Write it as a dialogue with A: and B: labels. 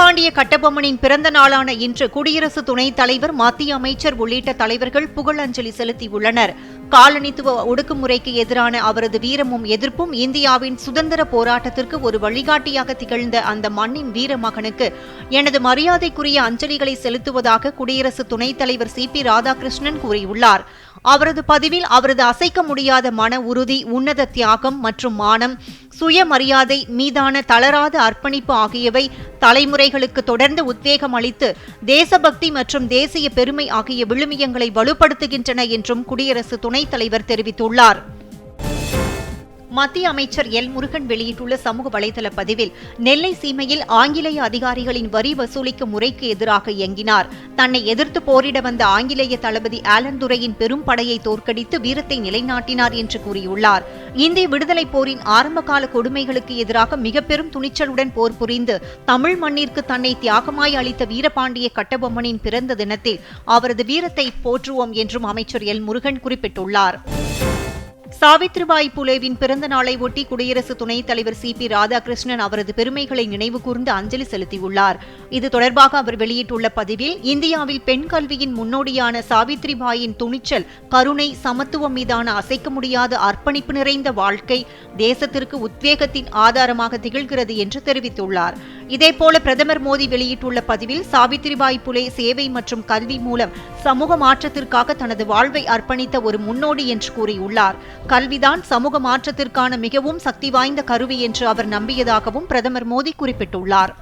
A: வீரபாண்டிய கட்டபொம்மனின் பிறந்த நாளான இன்று குடியரசு துணைத் தலைவர் மத்திய அமைச்சர் உள்ளிட்ட தலைவர்கள் புகழஞ்சலி செலுத்தியுள்ளனர். காலனித்துவ ஒடுக்குமுறைக்கு எதிரான அவரது வீரமும் எதிர்ப்பும் இந்தியாவின் சுதந்திர போராட்டத்திற்கு ஒரு வழிகாட்டியாக திகழ்ந்த அந்த மண்ணின் வீர மகனுக்கு எனது மரியாதைக்குரிய அஞ்சலிகளை செலுத்துவதாக குடியரசு துணைத் தலைவர் சி பி ராதாகிருஷ்ணன் கூறியுள்ளார். அவரது பதிவில் அவரது அசைக்க முடியாத மன உறுதி உன்னத தியாகம் மற்றும் மானம் சுயமரியாதை மீதான தளராத அர்ப்பணிப்பு ஆகியவை தலைமுறைகளுக்கு தொடர்ந்து உத்வேகம் அளித்து தேசபக்தி மற்றும் தேசிய பெருமை ஆகிய விழுமியங்களை வலுப்படுத்துகின்றன என்றும் குடியரசு துணைத் தலைவர் தெரிவித்துள்ளார். மத்திய அமைச்சர் எல் முருகன் வெளியிட்டுள்ள சமூக வலைதள பதிவில் நெல்லை சீமையில் ஆங்கிலேய அதிகாரிகளின் வரி வசூலிக்கும் முறைக்கு எதிராக இயங்கினார். தன்னை எதிர்த்து போரிட வந்த ஆங்கிலேய தளபதி ஆலந்துரையின் பெரும் படையை தோற்கடித்து வீரத்தை நிலைநாட்டினார் என்று கூறியுள்ளார். இந்திய விடுதலைப் போரின் ஆரம்பகால கொடுமைகளுக்கு எதிராக மிக பெரும் துணிச்சலுடன் போர் புரிந்து தமிழ் மண்ணிற்கு தன்னை தியாகமாய் அளித்த வீரபாண்டிய கட்டபொம்மனின் பிறந்த தினத்தில் அவரது வீரத்தை போற்றுவோம் என்றும் அமைச்சர் எல் முருகன் குறிப்பிட்டுள்ளார். சாவித்ரிபாய் புலேவின் பிறந்த நாளை ஒட்டி குடியரசு துணைத் தலைவர் சி பி ராதாகிருஷ்ணன் அவரது பெருமைகளை நினைவு கூர்ந்து அஞ்சலி செலுத்தியுள்ளார். இது தொடர்பாக அவர் வெளியிட்டுள்ள பதிவில் இந்தியாவில் பெண் கல்வியின் முன்னோடியான சாவித்ரிபாயின் துணிச்சல் கருணை சமத்துவம் மீதான அசைக்க முடியாத அர்ப்பணிப்பு நிறைந்த வாழ்க்கை தேசத்திற்கு உத்வேகத்தின் ஆதாரமாக திகழ்கிறது என்று தெரிவித்துள்ளார். இதேபோல பிரதமர் மோடி வெளியிட்டுள்ள பதிவில் சாவித்ரிபாய் புலே சேவை மற்றும் கல்வி மூலம் சமூக மாற்றத்திற்காக தனது வாழ்வை அர்ப்பணித்த ஒரு முன்னோடி என்று கூறியுள்ளார். கல்விதான் சமூக மாற்றத்திற்கான மிகவும் சக்தி வாய்ந்த கருவி என்று அவர் நம்பியதாகவும் பிரதமர் மோடி குறிப்பிட்டுள்ளார்.